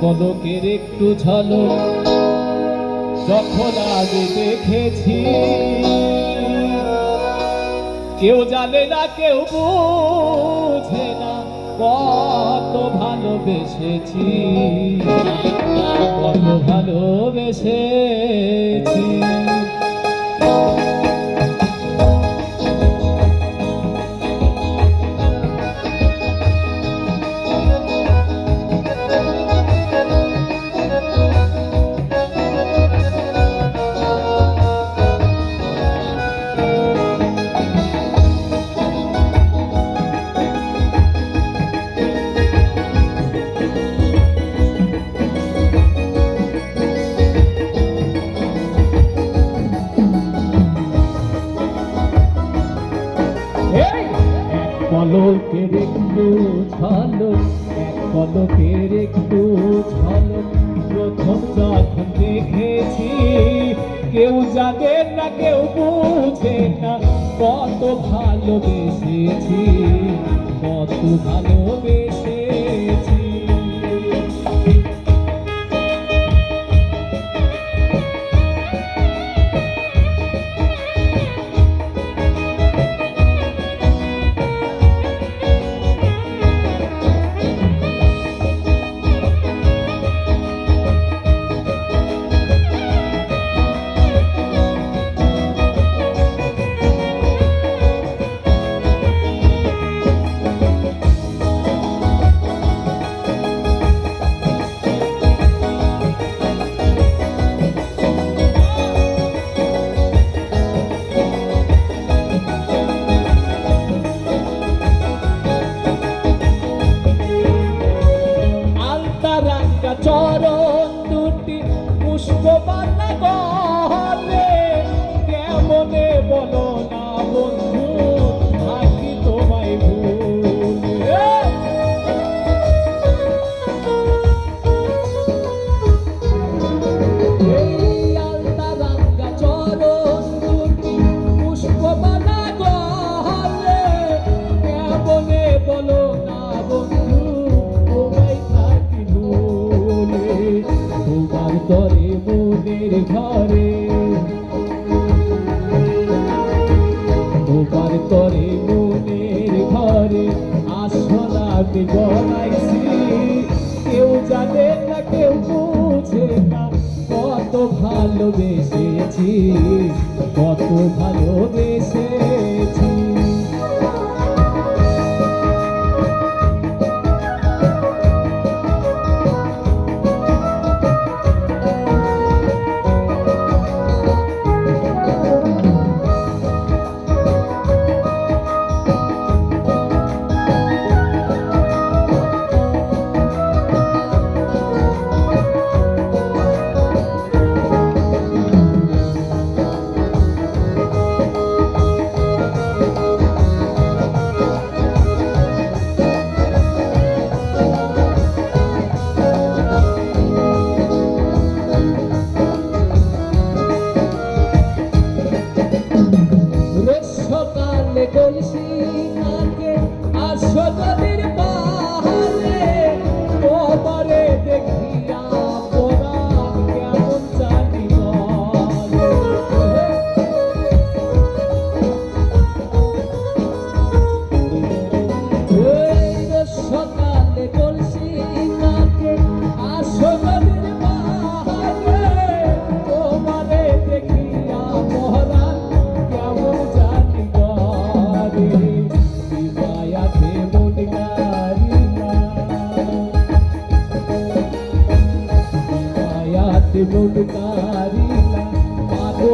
পলকের একটু ঝলক যখন আগে দেখেছি। কেউ জানে না, কেউ বুঝে না কত ভালোবেসেছি কত ভালোবেসেছি। পলকের একটু ঝলক এক পলকের একটু ঝলক। প্রথম যখন দেখেছি, কেউ জানে না, কেউ বুঝে না কত ভালোবেসেছি কত ভালোবেসেছি কেউ না কেউ না। কত ভালোবেসেছি কত ভালোবেসেছি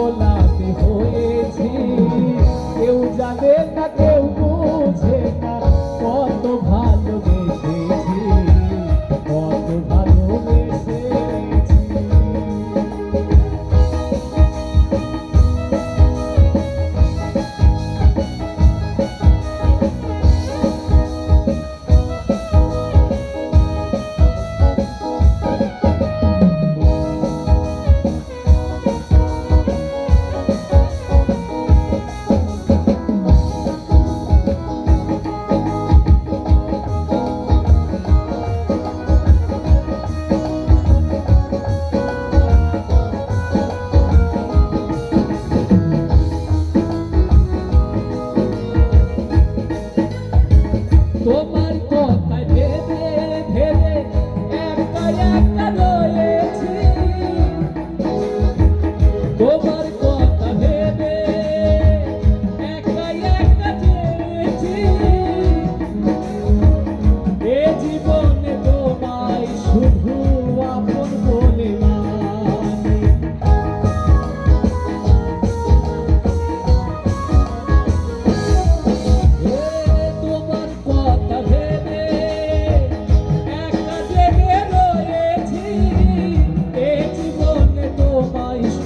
পাগলাতে হয়েছি। কেউ জানে না কেউ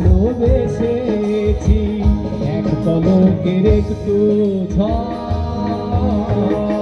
ভালোবেসেছি। এক পলকের একটু ঝড়।